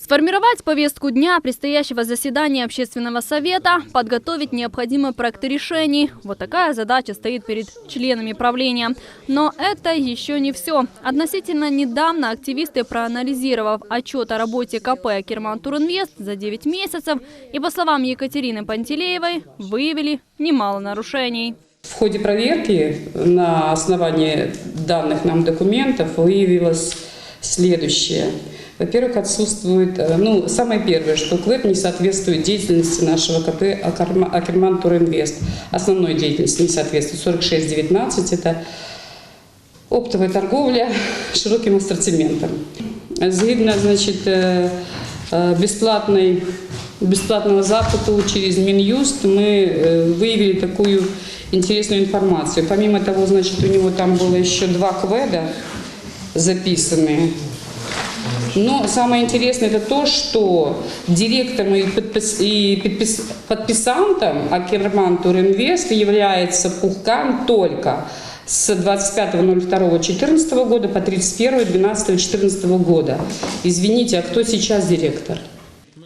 Сформировать повестку дня предстоящего заседания общественного совета, подготовить необходимые проекты решений. Вот такая задача стоит перед членами правления. Но это еще не все. Относительно недавно активисты, проанализировав отчет о работе КП «Керман Туринвест» за 9 месяцев и, по словам Екатерины Пантелеевой, выявили немало нарушений. В ходе проверки на основании данных нам документов выявилось следующее. Во-первых, отсутствует, э, ну, самое первое, что КЛЭП не соответствует деятельности нашего КП «Акарма- Акерман Туринвест. Основной деятельности не соответствует. 4619 – это оптовая торговля широким ассортиментом. Згідно, значит, э, э, бесплатной, бесплатного запиту через Минюст мы выявили такую интересную информацию. Помимо того, значит, у него там было еще два кведа записанные. Но самое интересное это то, что директором и, подпис- и подпис- подписантом Акерман Туринвест является Пухкан только с 25.02.14 года по 31.12.14 года. Извините, а кто сейчас директор?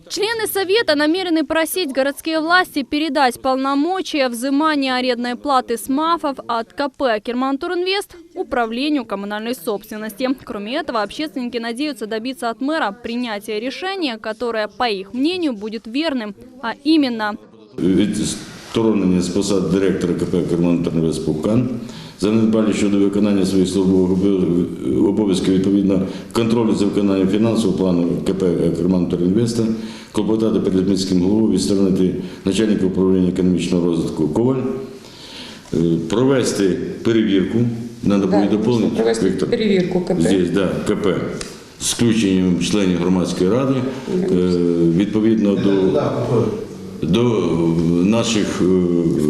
Члены Совета намерены просить городские власти передать полномочия взимания арендной платы с МАФов от КП «Керман Туринвест» управлению коммунальной собственности. Кроме этого, общественники надеются добиться от мэра принятия решения, которое, по их мнению, будет верным, а именно відсторонення з посад директора КП «Керман Пукан, занедбалі щодо виконання своїх службових обов- обов'язків відповідно контролю за виконанням фінансового плану КП «Керман Інвеста, клопотати перед міським головою, відсторонити начальника управління економічного розвитку Коваль, е, провести перевірку, надо Да, буде доповнити. нужно провести Віктор. перевірку КП. Здесь, да, КП. З включенням членів громадської ради, е, відповідно до до наших е,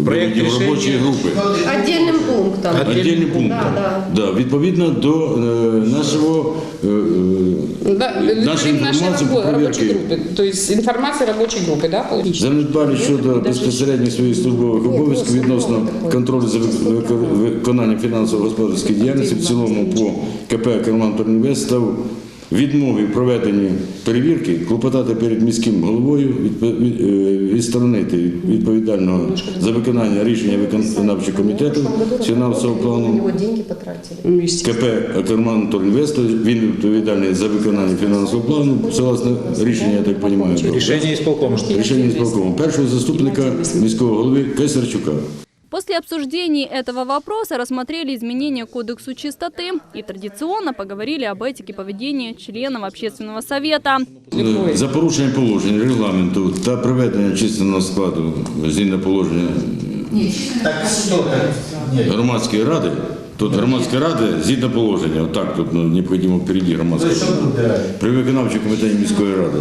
проєкті виводів рішення- робочої групи. Отдельным пунктом. Отдельним пунктом. Да, Да, відповідно до е, нашого е, е, Да, нашої нашей інформації по рабо- рабочей перевірці. группы. То есть информация рабочей группы, да, получится? Занедбалі щодо безпосередньо своїх службових обов'язків відносно контролю за вик- вик- виконанням фінансово-господарської діяльності в цілому по КП «Керман Інвест» став відмові в проведенні перевірки, клопотати перед міським головою, е, відсторонити відповідального за виконання рішення виконавчого комітету фінансового плану. Ну. КП «Акерман Торінвест», він відповідальний за виконання фінансового плану, согласно рішення, я так розумію, Решение исполкома. рішення ісполкому, першого заступника міського голови Кайсарчука. После обсуждений этого вопроса рассмотрели изменения к Кодексу чистоты и традиционно поговорили об этике поведения членов общественного совета. Е, За порушення положень регламенту та приведення численного складу згідно положення Так что так? Нет. громадської ради, тут громадська рада згідно положення, отак тут ну, необхідно впереді громадської Що ради. тут далі? При виконавчому комітеті міської ради.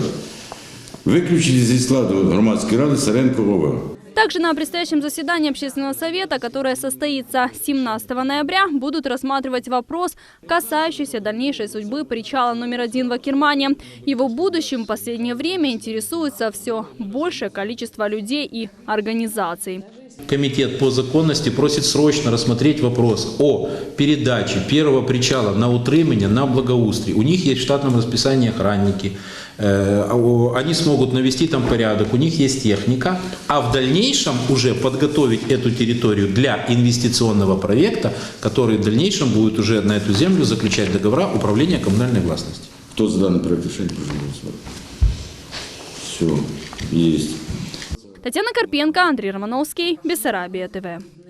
Виключити зі складу громадської ради Саренко ОВ. Также на предстоящем заседании общественного совета, которое состоится 17 ноября, будут рассматривать вопрос, касающийся дальнейшей судьбы причала номер один в Акермане. Его будущим в последнее время интересуется все большее количество людей и организаций. Комитет по законности просит срочно рассмотреть вопрос о передаче первого причала на утримання на благоустрій. У них есть в штатном расписании охранники, э, а о- они смогут навести там порядок, у них есть техника, а в дальнейшем уже подготовить эту территорию для инвестиционного проекта, который в дальнейшем будет уже на эту землю заключать договора управления коммунальной властности. Хто за даний проект рішення прошу голосувати? Все, є. Татьяна Карпенко, Андрей Романовский, Бессарабия ТВ.